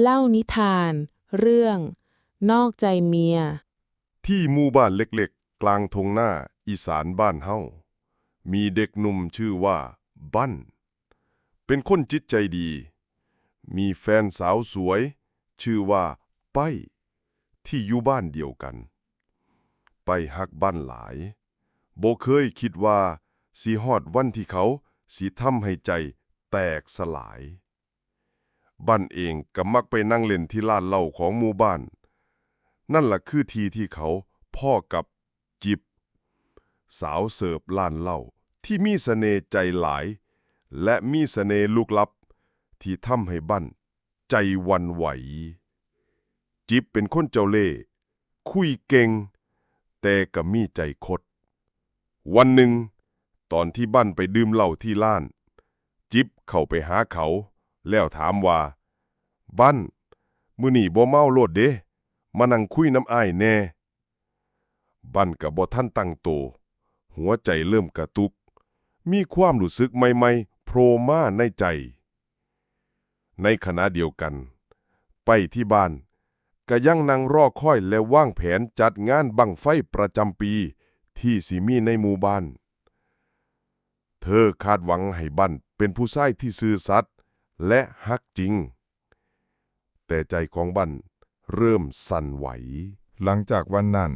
เล่านิทาน เรื่อง นอกใจเมีย ที่หมู่บ้านเล็กๆ กลางทงหน้าอีสานบ้านเฮา มีเด็กหนุ่มชื่อว่า บั้น เป็นคนจิตใจดี มีแฟนสาวสวย ชื่อว่าไปที่อยู่บ้านเดียวกัน ไปฮักบ้านหลายโบเคยคิดว่าสิฮอดวันที่เขาสิทำให้ใจแตกสลาย บ้านเองก็มักไปนั่งเล่นที่ลานเหล้าของหมู่บ้าน นั่นล่ะคือทีที่เขาพ่อกับจิบ สาวเสิร์ฟลานเหล้าที่มีเสน่ห์ใจหลาย และมีเสน่ห์ลุกลับ ที่ทำให้บั้นใจวันไหว จิบเป็นคนเจ้าเล่ห์คุยเก่ง แต่ก็มีใจคด วันหนึ่ง ตอนที่บั้นไปดื่มเหล้าที่ล้าน จิบเข้าไปหาเขา แล้วถามว่า บั้นมื้อนี้บ่เมาโลดเด้มานั่งคุยน้ำอ้ายแน่ บั้นกับบ่ท่านตั้งโต หัวใจเริ่มกระตุก มีความรู้สึกใหม่ๆโผล่มาในใจ ในขณะเดียวกัน ไปที่บ้านก็ยังนั่งรอคอยและวางแผนจัดงานบังไฟประจำปีที่สิมีในหมู่บ้าน เธอคาดหวังให้บั้นเป็นผู้ชายที่ซื่อสัตย์ และฮักจริง แต่ใจของบันเริ่มสั่นไหว หลังจากวันนั้น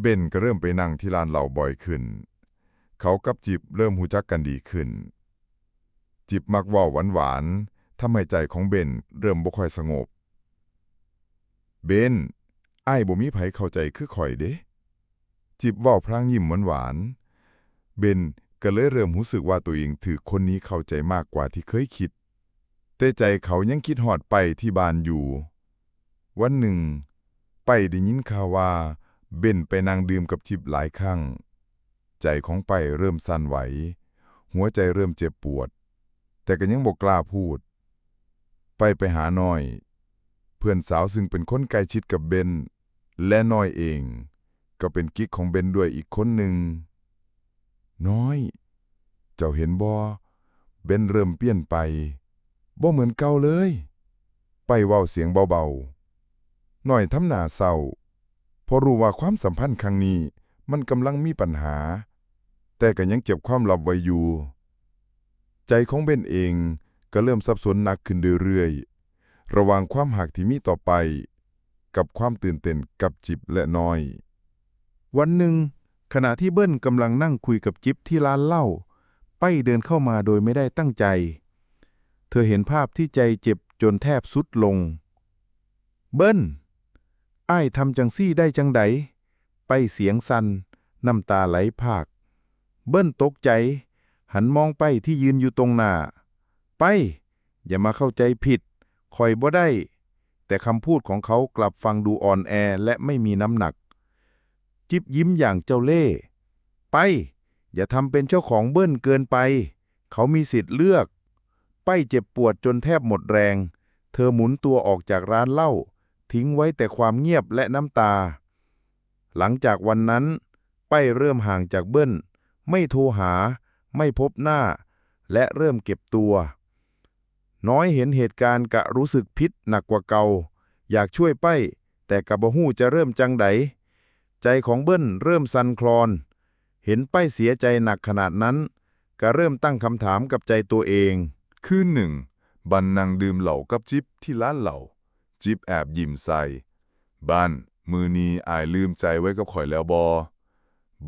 เบนก็เริ่มไปนั่งที่ร้านเหล้าบ่อยขึ้น เขากับจิบเริ่มหูจักกันดีขึ้น จิบมักว่าหวานๆทำให้ใจของเบนเริ่มบ่ค่อยสงบ เบนไอ้บ่มีไผเข้าใจคือข่อยเด้จิบว้าพลางยิ้มหวานๆเบนก็เลยเริ่มรู้สึกว่าตัวเองถือคนนี้เข้าใจมากกว่าที่เคยคิด แต่ใจเขายังคิดฮอดไปที่บ้านอยู่ วันหนึ่ง ไปได้ยินข่าวว่า เบนไปนั่งดื่มกับจิบหลายครั้ง ใจของไปเริ่มสั่นไหว หัวใจเริ่มเจ็บปวด แต่ก็ยังบอกกล้าพูด ไปไปหาหน้อย เพื่อนสาวซึ่งเป็นคนใกล้ชิดกับเบนและน้อยเอง ก็เป็นกิ๊กของเบนด้วยอีกคนหนึ่ง น้อย เจ้าเห็นบ่เบนเริ่มเปลี่ยนไป บ่เหมือนเก่าเลย ไปเว้าเสียงเบาๆหน่อยทำหน้าเศร้าเพราะรู้ว่าความสัมพันธ์ครั้งนี้มันกำลังมีปัญหา แต่ก็ยังเก็บความลับไว้อยู่ ใจของเบนเองก็เริ่มสับสนหนักขึ้นเรื่อยๆ ระหว่างความหักที่มีต่อไป กับความตื่นเต้นกับจิบและน้อย วันหนึ่ง ขณะที่เบิ้ลกำลังนั่งคุยกับจิบที่ร้านเหล้าไปเดินเข้ามาโดยไม่ได้ตั้งใจ เธอเห็นภาพที่ใจเจ็บจนแทบสุดลง เบิ้ลอ้ทำจังซี่ได้จังใดไปเสียงสันน้ำตาไหลพากเบิ้ลตกใจ หันมองไปที่ยืนอยู่ตรงหน้า ไป อย่ามาเข้าใจผิดคอยบ่ได้ แต่คำพูดของเขากลับฟังดูอ่อนแอและไม่มีน้ำหนัก จิบยิ้มอย่างเจ้าเล่ห์ไป อย่าทำเป็นเจ้าของเบิ้ลเกินไป เขามีสิทธิ์เลือก ป้เจ็บปวดจนแทบหมดแรง เธอหมุนตัวออกจากร้านเหล้าทิ้งไว้แต่ความเงียบและน้ำตา หลังจากวันนั้นไปเริ่มห่างจากเบิ้ล ไม่โทรหา ไม่พบหน้า และเริ่มเก็บตัว น้อยเห็นเหตุการณ์กะรู้สึกพิษหนักกว่าเก่า อยากช่วยไปแต่กะบ่ฮู้จะเริ่มจังไดใจของเบิ้ลเริ่มสั่นคลอน เห็นป้ายเสียใจหนักขนาดนั้น ก็เริ่มตั้งคำถามกับใจตัวเอง คืนหนึ่ง บันนั่งดื่มเหล้ากับจิบที่ร้านเหล้าจิบแอบยิ้มใส่บันมือนีอายลืมใจไว้กับข่อยแล้วบอ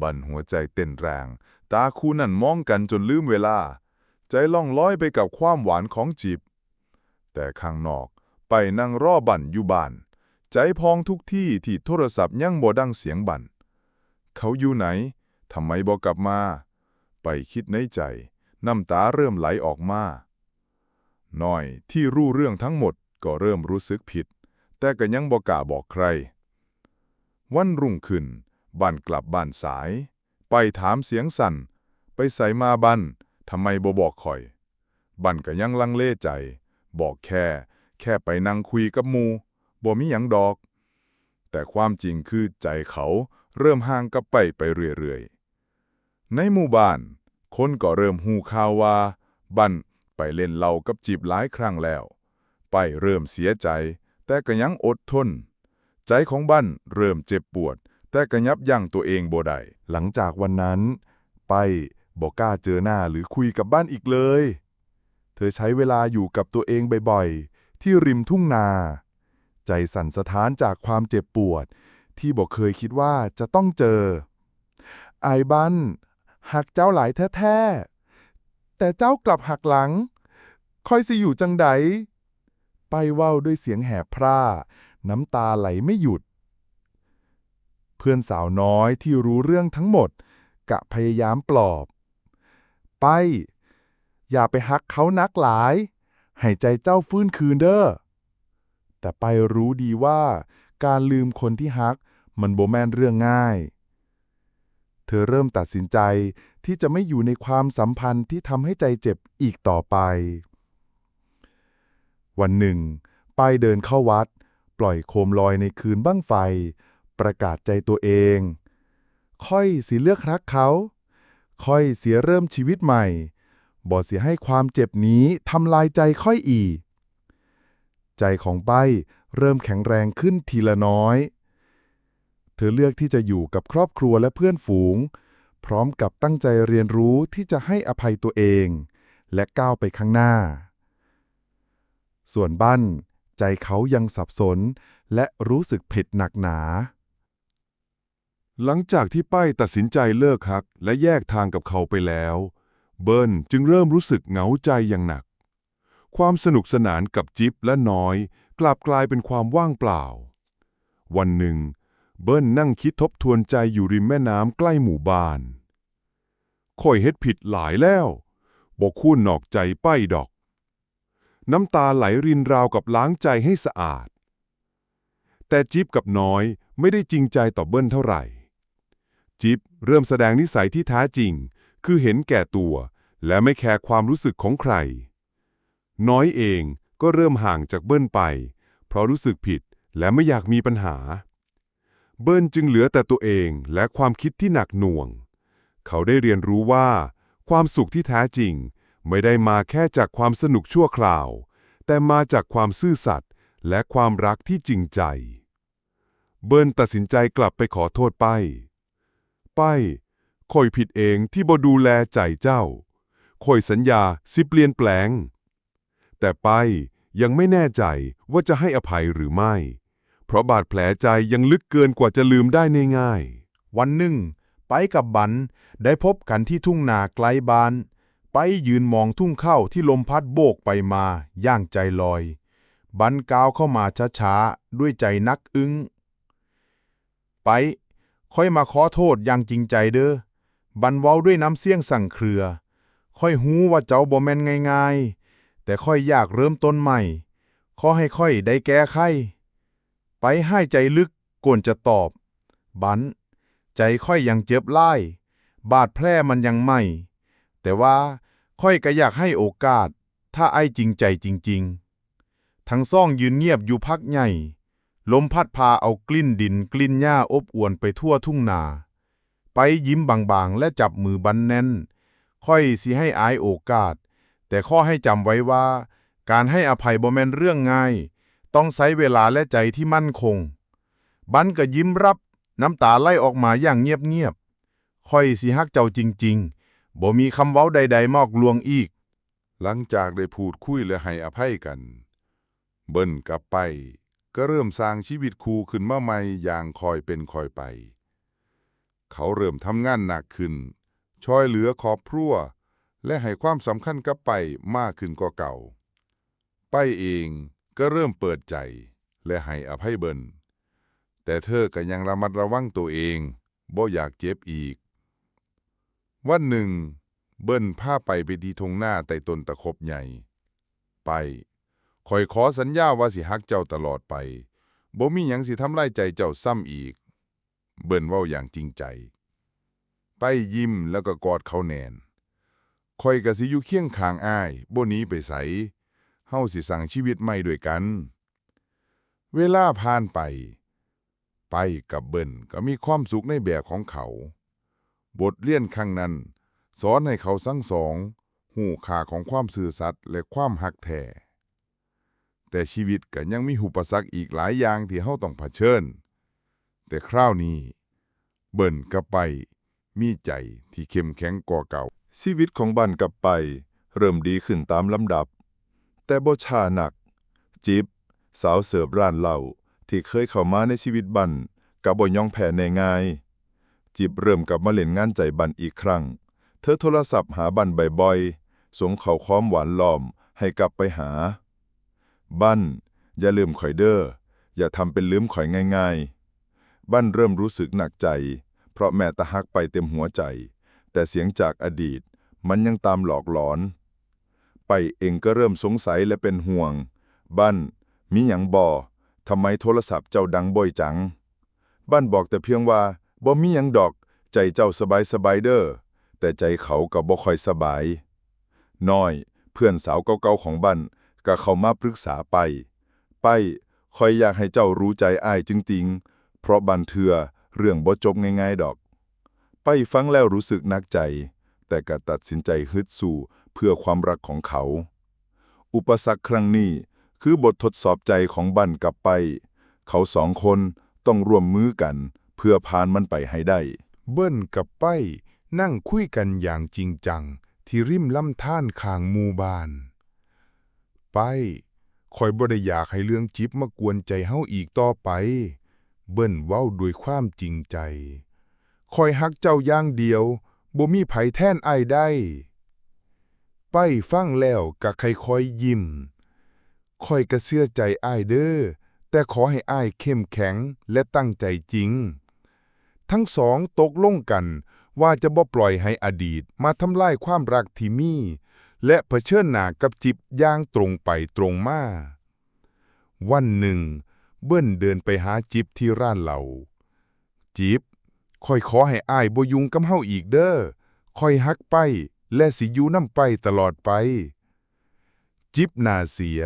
บันหัวใจเต้นแรง ตาคู่นั่นมองกันจนลืมเวลา ใจล่องลอยไปกับความหวานของจิบ แต่ข้างนอกไปนั่งรอบันอยู่บ้าน ใจพองทุกที่ที่โทรศัพท์ยังบ่ดังเสียงบัน เขาอยู่ไหนทำไมบอกลับมา ไปคิดในใจ น้ำตาเริ่มไหลออกมา น้อยที่รู้เรื่องทั้งหมดก็เริ่มรู้สึกผิด แต่ก็ยังบอกล้าบอกใคร วันรุ่งขึ้นบ้านกลับบ้านสาย ไปถามเสียงสั่น ไปใส่มาบันทำไมบ่บอกข่อย บันก็ยังลังเลใจ บอกแค่ แค่ไปนั่งคุยกับมูบ่มีหยังดอก แต่ความจริงคือใจเขาเริ่มห่างกับไปไปเรื่อยๆ ในหมู่บ้าน คนก็เริ่มหูข่าวว่า บัน เล่นเหล้ากับจีบหลายครั้งแล้ว ไปเริ่มเสียใจ แต่ก็ยังอดทน ใจของบ้านเริ่มเจ็บปวด แต่ก็ยับยั้งตัวเองบ่ได้หลังจากวันนั้น ไปบอกกล้าเจอหน้าหรือคุยกับบ้านอีกเลย เธอใช้เวลาอยู่กับตัวเองบ่อยๆ ที่ริมทุ่งนา ใจสั่นสะท้านจากความเจ็บปวด ที่บอกเคยคิดว่าจะต้องเจอ ไอ้บันหักเจ้าหลายแท้ๆแต่เจ้ากลับหักหลัง คอยสิอยู่จังใดไปเว้าด้วยเสียงแหบพร่า น้ำตาไหลไม่หยุด เพื่อนสาวน้อยที่รู้เรื่องทั้งหมด กะพยายามปลอบ ไป อย่าไปฮักเขานักหลายให้ใจเจ้าฟื้นคืนเด้อ แต่ไปรู้ดีว่า การลืมคนที่ฮักมันโบแมนเรื่องง่าย เธอเริ่มตัดสินใจที่จะไม่อยู่ในความสัมพันธ์ที่ทำให้ใจเจ็บอีกต่อไป วันหนึ่ง ป้ายเดินเข้าวัด ปล่อยโคมลอยในคืนบั้งไฟ ประกาศใจตัวเอง ค่อยสิเลือกรักเขา ค่อยเสียเริ่มชีวิตใหม่บ่เสียให้ความเจ็บนี้ทำลายใจค่อยอีก ใจของป้ายเริ่มแข็งแรงขึ้นทีละน้อย เธอเลือกที่จะอยู่กับครอบครัวและเพื่อนฝูง พร้อมกับตั้งใจเรียนรู้ที่จะให้อภัยตัวเอง และก้าวไปข้างหน้า ส่วนบั้นใจเขายังสับสน และรู้สึกผิดหนักหนา หลังจากที่ป้ายตัดสินใจเลิกฮัก และแยกทางกับเขาไปแล้ว เบิ้ลจึงเริ่มรู้สึกเหงาใจอย่างหนัก ความสนุกสนานกับจิ๊บและน้อย กลับกลายเป็นความว่างเปล่า วันหนึ่ง เบิ้ลนั่งคิดทบทวนใจอยู่ริมแม่น้ำใกล้หมู่บ้านค่อยเฮ็ดผิดหลายแล้วบอกคู่นอกใจป้ายดอก น้ำตาไหลรินราวกับล้างใจให้สะอาด แต่จิ๊บกับน้อยไม่ได้จริงใจต่อเบิ้ลเท่าไหร่ จิ๊บเริ่มแสดงนิสัยที่แท้จริง คือเห็นแก่ตัว และไม่แคร์ความรู้สึกของใคร น้อยเองก็เริ่มห่างจากเบิ้ลไป เพราะรู้สึกผิดและไม่อยากมีปัญหา เบิ้ลจึงเหลือแต่ตัวเองและความคิดที่หนักหน่วง เขาได้เรียนรู้ว่า ความสุขที่แท้จริง ไม่ได้มาแค่จากความสนุกชั่วคราว แต่มาจากความซื่อสัตย์และความรักที่จริงใจ เบิ้ลตัดสินใจกลับไปขอโทษไป ไปคอยผิดเองที่บ่ดูแลใจเจ้าคอยสัญญาสิเปลี่ยนแปลง แต่ไปยังไม่แน่ใจว่าจะให้อภัยหรือไม่ เพราะบาดแผลใจยังลึกเกินกว่าจะลืมได้ง่ายๆวันหนึ่ง ไปกับบันได้พบกันที่ทุ่งนาไกลบ้าน ไปยืนมองทุ่งข้าวที่ลมพัดโบกไปมา ย่างใจลอย บันก้าวเข้ามาช้าๆ ด้วยใจนักอึ้ง ไป ค่อยมาขอโทษอย่างจริงใจเด้อ บันเว้าด้วยน้ำเสียงสั่งเครือ ค่อยหูว่าเจ้าบ่แม่นง่ายๆ แต่ค่อยอยากเริ่มต้นใหม่ ขอให้ค่อยได้แก้ไข ไปให้ใจลึกก่นจะตอบ บัน ใจค่อยยังเจ็บไล่ บาดแผลมันยังไม่ แต่ว่าค่อยก็อยากให้โอกาส ถ้าไอ้จริงใจจริง ๆ ทั้งซ่องยืนเงียบอยู่พักใหญ่ ลมพัดพาเอากลิ่นดินกลิ่นหญ้าอบอวนไปทั่วทุ่งนา ไปยิ้มบางๆ และจับมือบันแน่น ค่อยสิให้อายโอกาส แต่ข้อให้จำไว้ว่า การให้อภัยบ่แม่นเรื่องง่าย ต้องใช้เวลาและใจที่มั่นคง บันก็ยิ้มรับน้ำตาไหลออกมาอย่างเงียบๆค่อยสิฮักเจ้าจริง ๆ บ่มีคำเว้าใดๆมอกลวงอีก หลังจากได้พูดคุยและให้อภัยกัน เบิ้ลกลับไป ก็เริ่มสร้างชีวิตคู่ขึ้นมาใหม่อย่างคอยเป็นคอยไป เขาเริ่มทำงานหนักขึ้น ช่วยเหลือครอบครัว และให้ความสำคัญกับไปมากขึ้นกว่าเก่า ไปเองก็เริ่มเปิดใจ และให้อภัยเบิ้ลแต่เธอก็ยังระมัดระวังตัวเองบ่อยากเจ็บอีก วันหนึ่งเบิ้ลพาไปไปทีทงหน้าใต้ต้นตะคบใหญ่ ไปคอยขอสัญญาว่าสิฮักเจ้าตลอดไปบ่มีหยังสิทำลายใจเจ้าซ้ำอีก เบิ้ลเว้าอย่างจริงใจ ไปยิ้มแล้วก็กอดเขาแน่นคอยกะสิอยู่เคียงข้างอ้ายบ่หนีไปไสเฮาสิสั่งชีวิตใหม่ด้วยกัน เวลาผ่านไป ไปกับเบิ้ลก็มีความสุขในแบบของเขา บทเรียนครั้งนั้น สอนให้เขาทั้งสองหูค่าของความซื่อสัตย์และความหักแท้แต่ชีวิตก็ยังมีอุปสรรคอีกหลายอย่างที่เฮาต้องเผชิญ แต่คราวนี้ เบิ่นกับไป มีใจที่เข้มแข็งกว่าเก่า ชีวิตของบันกับไป เริ่มดีขึ้นตามลำดับ แต่บ่ชาหนัก จิบ สาวเสิร์ฟร้านเหล้าที่เคยเข้ามาในชีวิตบันกับบ่ย่องแพ้ในง่าย จิบเริ่มกลับมาเล่นงานใจบันอีกครั้ง เธอโทรศัพท์หาบันบ่อยๆส่งข้อความหวานล้อมให้กลับไปหา บันอย่าลืมข่อยเด้ออย่าทำเป็นลืมข่อยง่ายๆ บันเริ่มรู้สึกหนักใจ เพราะแม่ตะฮักไปเต็มหัวใจ แต่เสียงจากอดีตมันยังตามหลอกหลอน ไปเองก็เริ่มสงสัยและเป็นห่วง บั้นมีหยังบ่ทำไมโทรศัพท์เจ้าดังบ่อยจัง บั้นบอกแต่เพียงว่า บ่มีหยังดอก ใจเจ้าสบายสบายเด้อ แต่ใจเขาก็บ่ค่อยสบาย น้อย เพื่อนสาวเก่าๆของบั้นก็เข้ามาปรึกษาไป ไปคอยอยากให้เจ้ารู้ใจอ้ายจริงๆเพราะบันเทือเรื่องบ่จบง่ายๆดอก ไปฟังแล้วรู้สึกนักใจ แต่ก็ตัดสินใจฮึดสู้เพื่อความรักของเขา อุปสรรคครั้งนี้คือบททดสอบใจของบันกับไป เขาสองคนต้องร่วมมือกัน พื่อผ่านมันไปให้ได้ เบิ้นกับไปนั่งคุยกันอย่างจริงจัง ที่ริมลำธารข้างหมู่บ้าน ไปคอยบ่ได้อยากให้เรื่องจิบมากวนใจเฮาอีกต่อไป เบิ้นเว้าด้วยความจริงใจคอยฮักเจ้าอย่างเดียวบ่มีไผแท่นไอได้ ไปฟังแล้วก็ค่อยๆยิ้มคอยกระเชื่อใจอ้ายเด้อแต่ขอให้อ้ายเข้มแข็งและตั้งใจจริง ทั้งสองตกลงกัน ว่าจะบ่ปล่อยให้อดีตมาทำลายความรักที่มี และเผชิญหน้ากับจิบอย่างตรงไปตรงมา วันหนึ่ง เบิ้นเดินไปหาจิบที่ร้านเหล้าจิบคอยขอให้อ้ายบ่ยุ่งกับเฮาอีกเด้อคอยฮักไปและสิอยู่นำไปตลอดไป จิบหน้าเสีย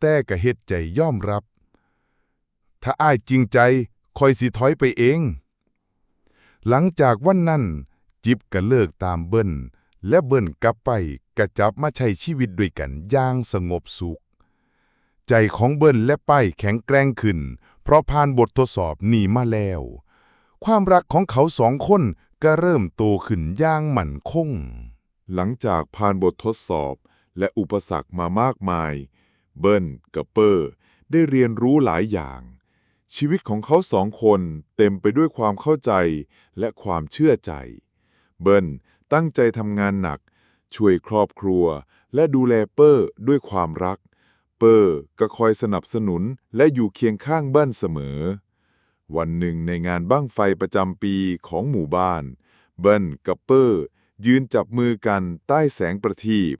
แต่ก็เฮ็ดใจยอมรับ ถ้าอ้ายจริงใจคอยสิถอยไปเอง หลังจากวันนั้น จิบก็เลิกตามเบิ้นและเบิ้นกลับไปกระจับมาใช้ชีวิตด้วยกันอย่างสงบสุข ใจของเบิ้นและไปแข็งแกร่งขึ้น เพราะผ่านบททดสอบนี้มาแล้ว ความรักของเขาสองคนก็เริ่มโตขึ้นอย่างมั่นคง หลังจากผ่านบททดสอบและอุปสรรคมามากมาย เบิ้ลกับเปอร์ได้เรียนรู้หลายอย่าง ชีวิตของเขาสองคนเต็มไปด้วยความเข้าใจและความเชื่อใจ เบิ้ลตั้งใจทำงานหนัก ช่วยครอบครัว และดูแลเปอร์ด้วยความรัก เปอร์ก็คอยสนับสนุนและอยู่เคียงข้างเบิ้ลเสมอ วันหนึ่งในงานบั้งไฟประจำปีของหมู่บ้าน เบิ้ลกับเปอร์ยืนจับมือกันใต้แสงประทีป